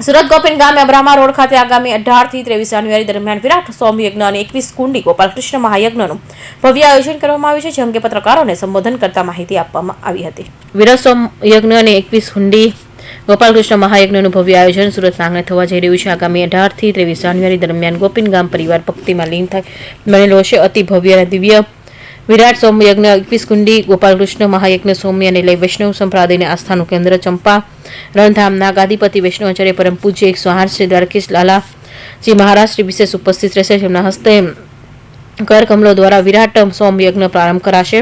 સુરત ગોપીન ગામે અબ્રામા રોડ ખાતે આગામી અઢારથી ત્રેવીસ જાન્યુઆરી દરમિયાન વિરાટ સોમયજ્ઞ અને એકવીસ કુંડી ગોપાલકૃષ્ણ મહાયજ્ઞનું ભવ્ય આયોજન કરવામાં આવ્યું છે જે અંગે પત્રકારોને સંબોધન કરતા માહિતી આપવામાં આવી હતી. વિરાટ સોમયજ્ઞ અને એકવીસ હુંડી ગોપાલકૃષ્ણ મહાયજ્ઞનું ભવ્ય આયોજન સુરત આંગણે થવા જઈ રહ્યું છે. આગામી અઢારથી ત્રેવીસ જાન્યુઆરી દરમિયાન ગોપીન ગામ પરિવાર ભક્તિમાં લીન થાય બનેલો હશે અતિ ભવ્ય અને દિવ્ય વિરાટ સોમયજ્ઞ એકવીસ કુંડી, ગોપાલકૃષ્ણ મહાયજ્ઞ સૌમ્યને લઈ વૈષ્ણવ સંપ્રદાયને આસ્થાનું કેન્દ્ર ચંપા. રણધામના ગાદીપતિ વૈષ્ણવાચાર્ય પરમ પૂજ્ય એકસો આઠ દ્વારકેશ લાલા. જે મહારાષ્ટ્ર વિશેષ ઉપસ્થિત રહેશે તેમના હસ્તે કર કમલો દ્વારા વિરાટ સોમયજ્ઞ પ્રારંભ કરાશે.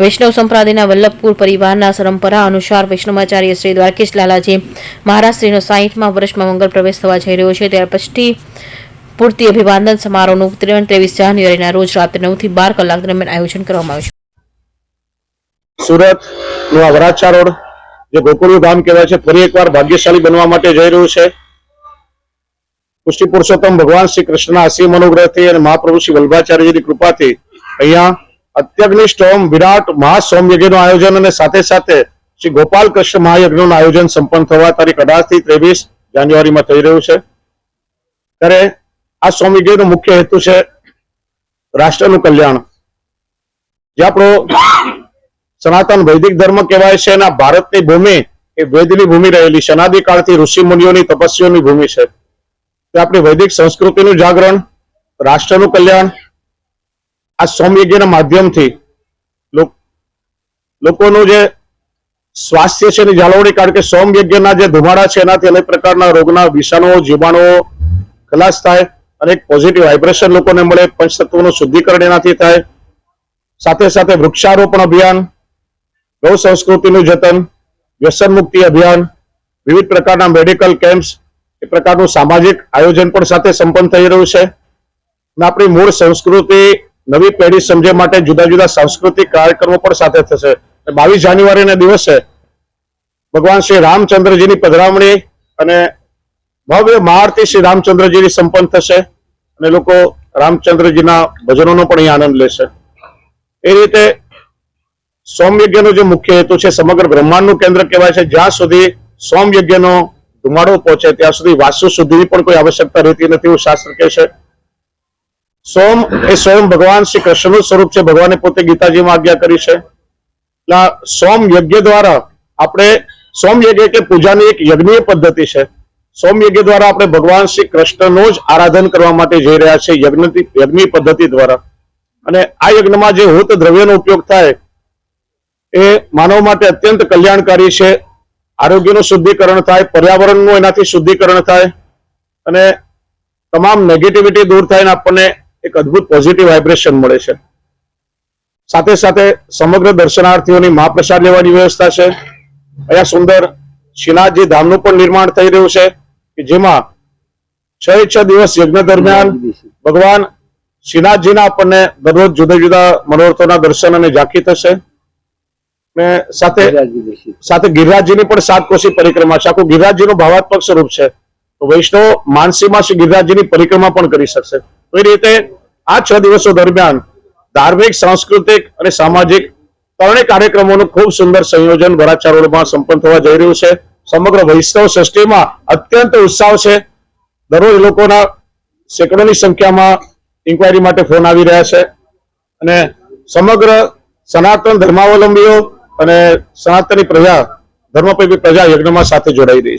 વૈષ્ણવ સંપ્રદાયના વલ્લભપુર પરિવારના પરંપરા અનુસાર વૈષ્ણવાચાર્ય શ્રી દ્વારકેશ લાલાજી મહારાજ શ્રીનો સાહીઠમાં વર્ષમાં મંગળ પ્રવેશ થવા જઈ રહ્યો છે. ત્યાર પછી પૂર્તિ અભિવાદન સમારોહનું ત્રણ ત્રેવીસ જાન્યુઆરીના રોજ રાત્રે નવથી બાર કલાક દરમિયાન આયોજન કરવામાં આવ્યું સુરતનું આ વરાછા રોડ, જે ગોકુળનું ગામ કહેવાય છે, ફરી એકવાર ભાગ્યશાળી બનવા માટે જઈ રહ્યું છે. પુષ્ટિ પુરુષોત્તમ ભગવાન શ્રી કૃષ્ણના અસીમ અનુગ્રહથી અને મહાપ્રભુ શ્રી વલ્ભાચાર્યજીની કૃપાથી અહીંયા અત્યગ્નિષ્ઠ હોમ વિરાટ મહાસોમયજ્ઞનું આયોજન અને સાથે સાથે શ્રી ગોપાલ કૃષ્ણ મહાયજ્ઞનું આયોજન સંપન્ન થવા તારીખ અઢાર ત્રેવીસ જાન્યુઆરીમાં થઈ રહ્યું છે. ત્યારે આ સ્વામીજીનો મુખ્ય હેતુ છે રાષ્ટ્રનું કલ્યાણ. જે આપણો સનાતન વૈદિક ધર્મ કહેવાય છે અને ભારતની ભૂમિ એ વેદની ભૂમિ રહેલી છે. અનાદિકાળથી ઋષિ મુનિઓની તપસ્યોની ભૂમિ છે. તે આપણી વૈદિક સંસ્કૃતિનું જાગરણ, રાષ્ટ્રનું કલ્યાણ, આ સ્વામીજીના માધ્યમથી લોક- લોકોનું જે સ્વાસ્થ્ય છે એની જાળવણી કારણ કે સોમયજ્ઞના જે ધુમાડા છે એનાથી અનેક પ્રકારના રોગના વિષાણુઓ, જીવાણુઓ ખલાસ થાય. અને પોઝિટિવ વાઇબ્રેશન લોકોને મળે, પંચતત્વનું શુદ્ધિકરણ એનાથી થાય. સાથે સાથે વૃક્ષારોપણ અભિયાન ગૌ સંસ્કૃતિનું જતન, વ્યસન મુક્તિ અભિયાન, વિવિધ પ્રકારના મેડિકલ કેમ્પ્સ એ પ્રકારનું સામાજિક આયોજન પણ સાથે સંપન્ન થઈ રહ્યું છે. અને આપણી મૂળ સંસ્કૃતિ નવી પેઢી સમજે માટે જુદા જુદા સાંસ્કૃતિક કાર્યક્રમો પણ સાથે થશે. બાવીસ જાન્યુઆરીના દિવસે ભગવાન શ્રી રામચંદ્રજીની પધરામણી અને ભવ્ય મહાઆરતી શ્રી રામચંદ્રજીની સંપન્ન થશે અને લોકો રામચંદ્રજીના ભજનોનો પણ અહીં આનંદ લેશે. એ રીતે સોમયજ્ઞનો જે મુખ્ય હેતુ છે, સમગ્ર બ્રહ્માંડનું કેન્દ્ર કહેવાય છે. જ્યાં સુધી સોમયજ્ઞનો ધુમાડો પહોંચે, ત્યાં સુધી વાસ્તુ શુદ્ધિની પણ કોઈ આવશ્યકતા રહેતી નથી એવું શાસ્ત્ર કહે છે. સોમ એ સ્વયં ભગવાન શ્રી કૃષ્ણનું સ્વરૂપ છે. ભગવાને પોતે ગીતાજીમાં આજ્ઞા કરી છે. એટલે સોમ યજ્ઞ દ્વારા આપણે સોમ યજ્ઞ કે પૂજાની એક યજ્ઞીય પદ્ધતિ છે. સોમ યજ્ઞ દ્વારા આપણે ભગવાન શ્રી કૃષ્ણનું જ આરાધન કરવા માટે જઈ રહ્યા છે યજ્ઞ યજ્ઞ પદ્ધતિ દ્વારા. અને આ યજ્ઞમાં જે હોત દ્રવ્યનો ઉપયોગ થાય એ માનવ માટે અત્યંત કલ્યાણકારી છે. આરોગ્યનું શુદ્ધિકરણ થાય, પર્યાવરણનું એનાથી શુદ્ધિકરણ થાય અને તમામ નેગેટિવિટી દૂર થાય અને આપણને એક અદ્ભુત પોઝિટિવ વાઇબ્રેશન મળે છે. સાથે સાથે સમગ્ર દર્શનાર્થીઓની મહાપ્રસાદ લેવાની વ્યવસ્થા છે. અહીંયા સુંદર શ્રીનાથજી ધામનું પણ નિર્માણ થઈ રહ્યું છે. કે જેમાં છ છ દિવસ યજ્ઞ દરમિયાન ભગવાન શ્રીનાથજીના આપણને દરરોજ જુદા જુદા મનોરથોના દર્શન અને ઝાંખી થશે. ને સાથે સાથે ગિરિરાજજીની પણ સાત કોશી પરિક્રમા છે. આખું ગિરિરાજજીનું ભાવાત્મક સ્વરૂપ છે. તો વૈષ્ણવ માનસીમાં શ્રી ગિરિરાજજીની પરિક્રમા પણ કરી શકશે. તો એ રીતે આ છ દિવસો દરમિયાન ધાર્મિક સાંસ્કૃતિક અને સામાજિક ત્રણેય કાર્યક્રમોનું ખૂબ સુંદર સંયોજન વરાછા રોડમાં સંપન્ન થવા જઈ રહ્યું છે. સમગ્ર વૈષ્ણવ સૃષ્ટિમાં અત્યંત ઉત્સાહ છે. દરરોજ લોકોના સેંકડોની સંખ્યામાં ઇન્કવાયરી માટે ફોન આવી રહ્યા છે. અને સમગ્ર સનાતન ધર્માવલંબીઓ અને સનાતની પ્રજા, ધર્મપ્રેમી પ્રજા યજ્ઞમાં સાથે જોડાઈ રહી છે.